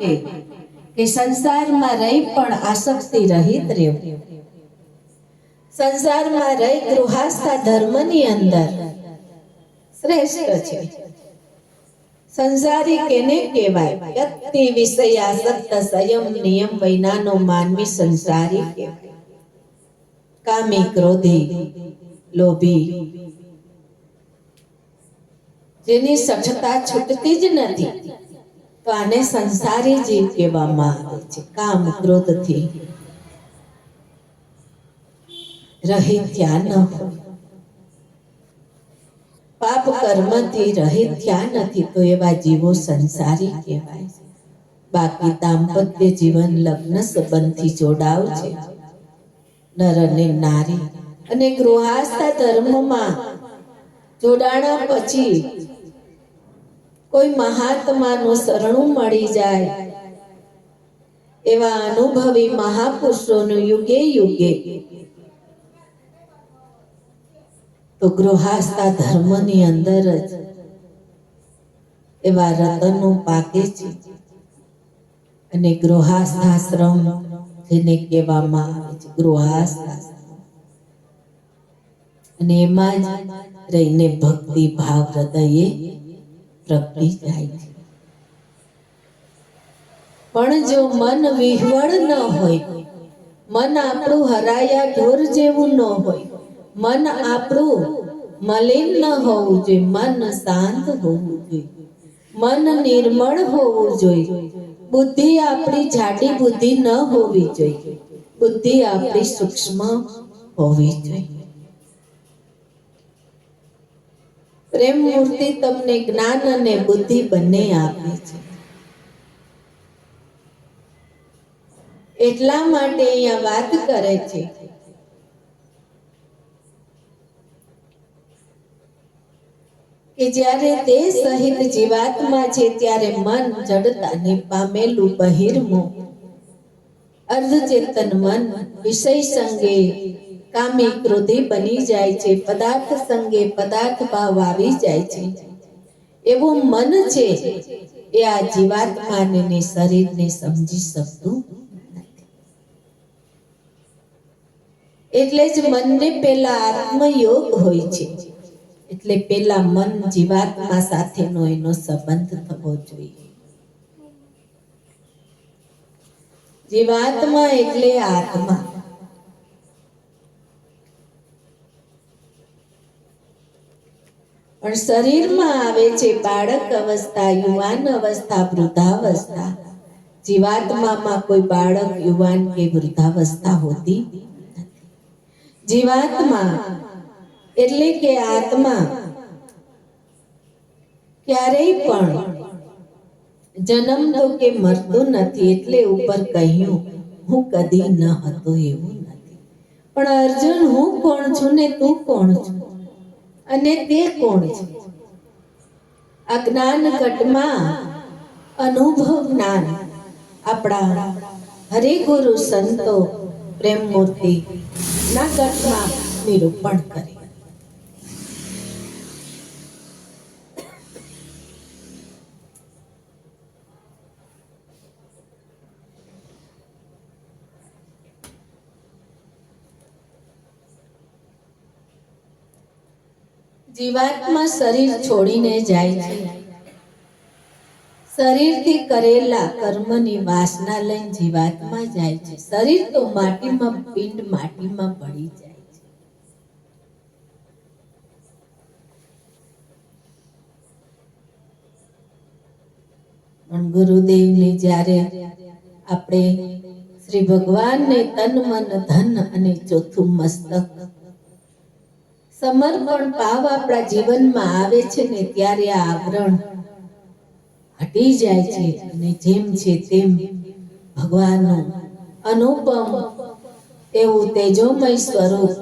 કે સંસારમાં રહી પણ આસક્તિ રહિત રહ્યો. સંસારમાં રહી ગૃહસ્થા ધર્મની અંદર શ્રેષ્ઠ છે. સંસારી કેને કહેવાય? વ્યક્તિ વિષયાસક્ત સંયમ, નિયમ, વૈનાનો માનવી સંસારી કહેવાય. કામી, ક્રોધી, લોભી. જેની સઠતા છૂટતી જ નથી. તો આને સંસારી જીવ કહેવામાં આવે છે? કામ ક્રોધથી. રહિત ન પાપ કર્મથી રહિત થયા નથી, તો એવા જીવો સંસારી કહેવાય બાકી દાંપત્ય જીવન લગ્ન સંબંધથી જોડાવ છે. નર અને નારી અને ગૃહસ્થ ધર્મમાં જોડાણા પછી કોઈ મહાત્માનું શરણું મળી જાય. એવા અનુભવી મહાપુરુષોનું યુગે યુગે. તો ગૃહસ્થા ધર્મની અંદર જ એવા રતનો પાકે છે. અને ગૃહસ્થાશ્રમ જેને કહેવામાં આવે છે, ગૃહાસ્થાશ્રમ. અને એમાં જ રહીને ભક્તિ ભાવ હૃદયે પ્રગટી જાય છે. પણ જો મન વિહવળ ન હોય, મન આપણું હરાયા ઢોર જેવું ન હોય, મન આપણું મલિન ન હોવું જોઈએ, મન શાંત હોવું જોઈએ, મન નિર્મળ હોવું જોઈએ. બુદ્ધિ આપણી જાડી બુદ્ધિ ન હોવી જોઈએ. બુદ્ધિ આપણી સૂક્ષ્મ હોવી જોઈએ. પ્રેમ મૂર્તિ તમને જ્ઞાન અને બુદ્ધિ બંને આપે છે. એટલા માટે અહીંયા વાત કરે છે. કે જ્યારે તે સહિત જીવાત્મા છે, ત્યારે મન જડતાને પામેલું બહિર્મુખ. અર્ધચેતન મન વિષય સંગે કામી ક્રોધી બની જાય છે, પદાર્થ સંગે પદાર્થ ભાવ આવી જાય છે. એવું મન છે, એ આ જીવાત્માને શરીરને સમજી શકતું એટલે જ મનને પેલા આત્મયોગ હોય છે. એટલે પેલા મન જીવાત્મા સાથેનો એનો સંબંધ થવો જોઈએ. જીવાત્મા એટલે આત્મા. પણ શરીરમાં આવે છે બાળક અવસ્થા, યુવાન અવસ્થા, વૃદ્ધાવસ્થા. જીવાત્મામાં કોઈ બાળક, યુવાન કે વૃદ્ધાવસ્થા હોતી જીવાત્મા એટલે કે આત્મા ક્યારેય પણ જન્મ તો કે મરતો નથી એટલે ઉપર કહ્યું, હું કદી ન હતો એવું નથી. પણ અર્જુન, હું કોણ છું ને તું કોણ છું? અને તે કોણ છે? અજ્ઞાન કટમાં અનુભવ જ્ઞાન. આપણા હરિગુરુ સંતો પ્રેમ મૂર્તિ ના કટમાં નિરૂપણ કરે. જીવાત્મા શરીર છોડીને જાય છે. શરીરથી કરેલા કર્મની વાસના લઈને જીવાત્મા જાય છે. શરીર તો માટીમાં, પિંડ માટીમાં પડી જાય છે. પણ ગુરુદેવને જ્યારે આપણે શ્રી ભગવાનને તન મન ધન અને ચોથું મસ્તક સમર્પણ ભાવ આપણા જીવનમાં આવે છે ને ત્યારે આ આવરણ હટી જાય છે અને જેમ છે તેમ ભગવાનનો અનુપમ એવું તેજોમય સ્વરૂપ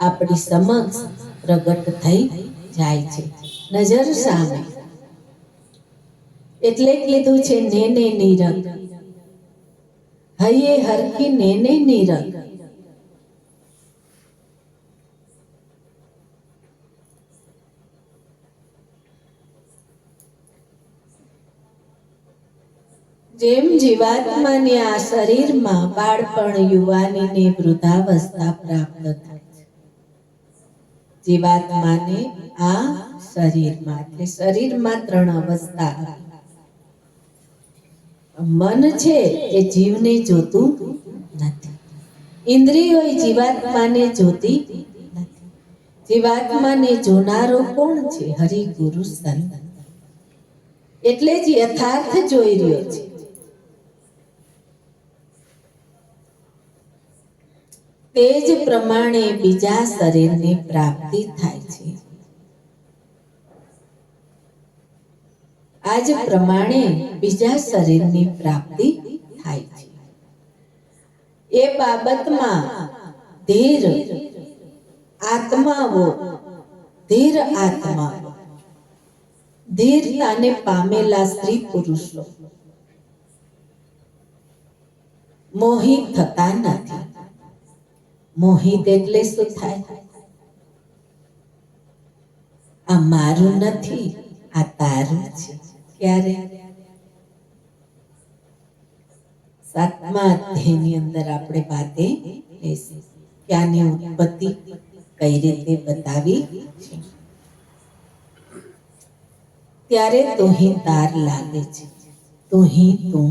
આપણી સમક્ષ પ્રગટ થઈ જાય છે. નજર સામે. એટલે કીધું છે નેને નીરખ. હૈયે હરખી નેને નીરખ. જેમ જીવાત્માને આ શરીરમાં બાળપણ યુવાનીને વૃદ્ધાવસ્થા પ્રાપ્ત થાય છે. જીવાત્માને આ શરીરમાં શરીરમાં ત્રણ અવસ્થા મન છે એ જીવને જોતું નથી. ઇન્દ્રિયો જીવાત્માને જોતી નથી. જીવાત્માને જોનારો કોણ છે? હરિ ગુરુ સંત. એટલે જ યથાર્થ જોઈ રહ્યો છે. તે જ પ્રમાણે બીજા શરીરની પ્રાપ્તિ થાય છે. આ જ પ્રમાણે બીજા શરીરની પ્રાપ્તિ થાય છે. એ બાબતમાં ધીર આત્માઓ, ધીર આત્મા, ધીરતાને પામેલા સ્ત્રી પુરુષો મોહિત થતા નથી. મોહિત એટલે શું થાય આ મારું નથી આ તારું છે ક્યારે સાતમા અધ્યાયની અંદર આપણે વાતે લેશું કે આની ઉત્પત્તિ કઈ રીતે બતાવી છે? ત્યારે તુહી તાર લાગે છે। તુહી તું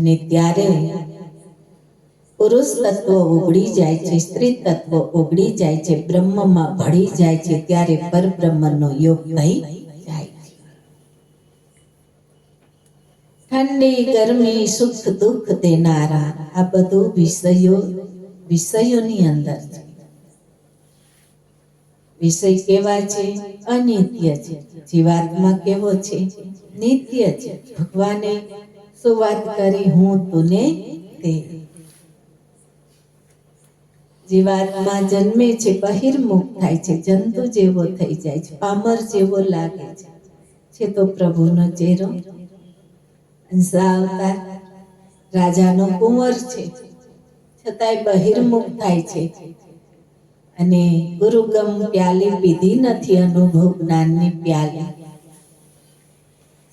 અને ત્યારે પુરુષ તત્વ ઓગળી જાય છે સ્ત્રી તત્વ ઓગળી જાય છે, બ્રહ્મમાં ભળી જાય છે, ત્યારે પરબ્રહ્મનો યોગ થઈ ઠંડી, ગરમી, સુખ, દુઃખ દેનારા આ બધું વિષયો, વિષયોની અંદર છે. વિષય કેવા છે? અનિત્ય છે. જીવાત્મા કેવો છે? નિત્ય છે. ભગવાને શું વાત કરી હું તુને તે. જીવાત્મા જન્મે છે, બહિર્મુખ થાય છે, જંતુ જેવો થઈ જાય છે, પામર જેવો લાગે છે. છે તો પ્રભુનો ચહેરો. હંસા રાજાનો કુંવર છે. છતાંય બહિર્મુખ થાય છે. અને ગુરુગમ પ્યાલી પીધી નથી અનુભવ જ્ઞાનની પ્યાલી.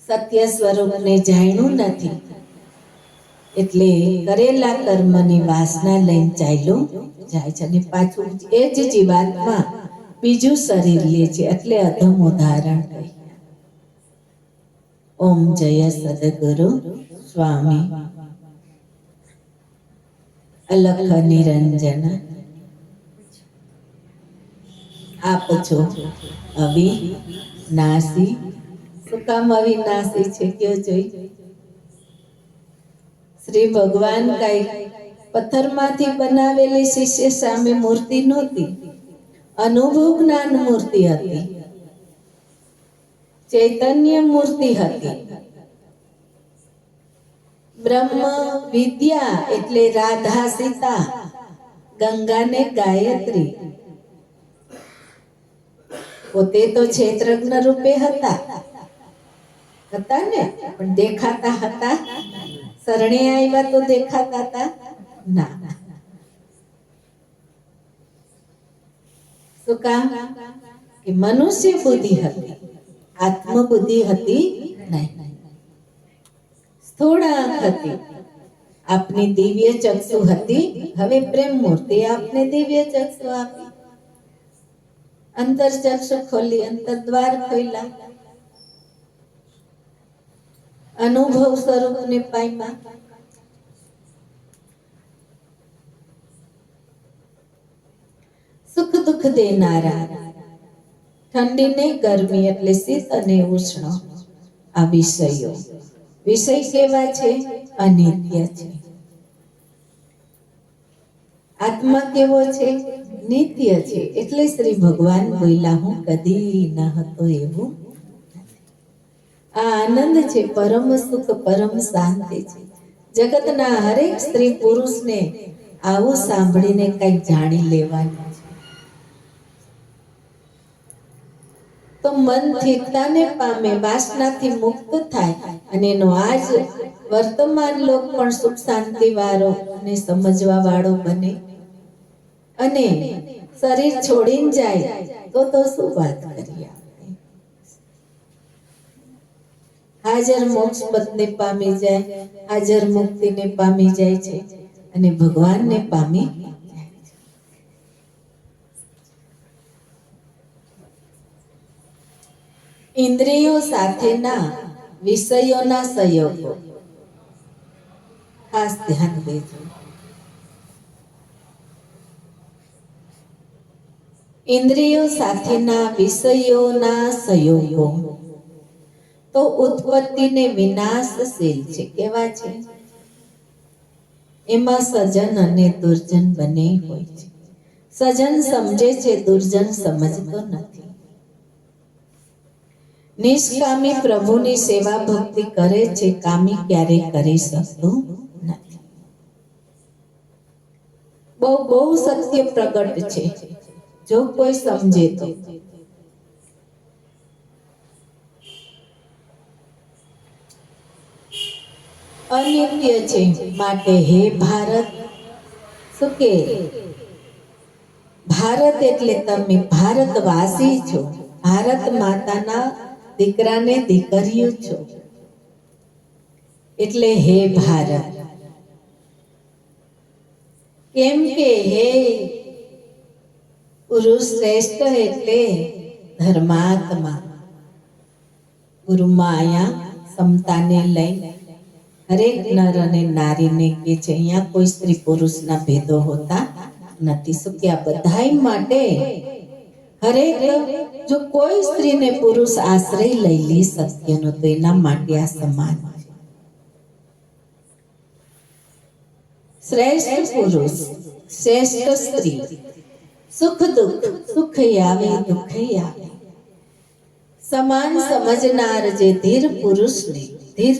સત્ય સ્વરૂપને જાણ્યું નથી. એટલે કરેલા કર્મની વાસના લઈને ચાલ્યું જાય છે અને પાછું એ જ જીવાત્મા બીજું શરીર લે છે એટલે અધમ ઉદાહરણ કહી. ઓમ જય સદગુરુ સ્વામી. અલખ નિરંજન. આપ છો અવિનાશી શું અવિનાશી છે, કયો જોઈ? શ્રી ભગવાન કઈ પથ્થરમાંથી બનાવેલી શિષ્ય સામે મૂર્તિ નહોતી. અનુભવ જ્ઞાન મૂર્તિ હતી. ચૈતન્ય મૂર્તિ હતી. બ્રહ્મ, વિદ્યા એટલે રાધા, સીતા, ગંગાને ગાયત્રી. પોતે તો ક્ષેત્રજ્ઞ રૂપે હતા. હતા ને? પણ દેખાતા હતા? શરણે આવ્યા તો દેખાતા હતા? ના. શું કામ? કે મનુષ્ય બુદ્ધિ હતી. આત્મબુદ્ધિ હતી નહીં. સ્થૂળ આંખ હતી. આપની દિવ્ય ચક્ષુ હતી. હવે પ્રેમ મૂર્તિ આપને દિવ્ય ચક્ષુ આપી. અંતર ચક્ષુ ખોલી, અંતર દ્વાર ખોલ્યા. અનુભવ સ્વરૂપને પામ્યા સુખ દુઃખ દેનારા. ઠંડી ને ગરમી એટલે શીત અને ઉષ્ણ. આ વિષયો. વિષય કેવા છે? અનિત્ય છે. આત્મા કેવો છે? નિત્ય છે. એટલે શ્રી ભગવાન બોલ્યા, હું કદી ન હતો એવું. આ આનંદ છે, પરમ સુખ, પરમ શાંતિ છે. જગતના હરેક સ્ત્રી પુરુષને આવું સાંભળીને કંઈક જાણી લેવાનું છે. તો મન સ્થિરતાને પામે, વાસનાથી મુક્ત થાય અને એનો આજ વર્તમાન લોક પણ સુખ શાંતિ વાળો અને સમજવા વાળો બને. અને શરીર છોડીને જાય તો તો શું વાત કરીએ આપણે હાજર મોક્ષ પદને પામી જાય, હાજર મુક્તિને પામી જાય છે અને ભગવાનને પામી ઇન્દ્રિયો સાથેના વિષયોના સહયોગો ખાસ ધ્યાન દેજો. ઇન્દ્રિયો સાથેના વિષયોના સંયોગો. તો ઉત્પત્તિ ને વિનાશશીલ છે, કેવા છે? એમાં સજન અને દુર્જન બંને હોય છે. સજન સમજે છે, દુર્જન સમજતો નથી. નિષ્કામી પ્રભુની સેવા ભક્તિ કરે છે, કામી ક્યારે કરી શકતું નથી. બહુ બહુ સત્ય પ્રગટ છે. જો કોઈ સમજે તો. અનિત્ય છે માટે હે ભારત? શું કે? ભારત એટલે તમે ભારતવાસી છો. ભારત માતાના દીકરાને દીકરીઓ છો. એટલે હે ભારત. કેમ કે હે પુરુષ શ્રેષ્ઠ એટલે ધર્માત્મા. ગુરુ માયા સમતાને લઈ હરેક નર અને નારીને કે છે અહીંયા કોઈ સ્ત્રી પુરુષના ભેદો હોતા નથી. શું બધાય માટે? હરેક જો કોઈ સ્ત્રીને પુરુષ આશ્રય લઈ લે સત્યનો તો એના માટે આ સમાન શ્રેષ્ઠ પુરુષ, શ્રેષ્ઠ સ્ત્રી, સુખ દુઃખ, સુખ આવે, દુઃખ આવે. સમાન સમજનાર જે ધીર પુરુષને, ધીર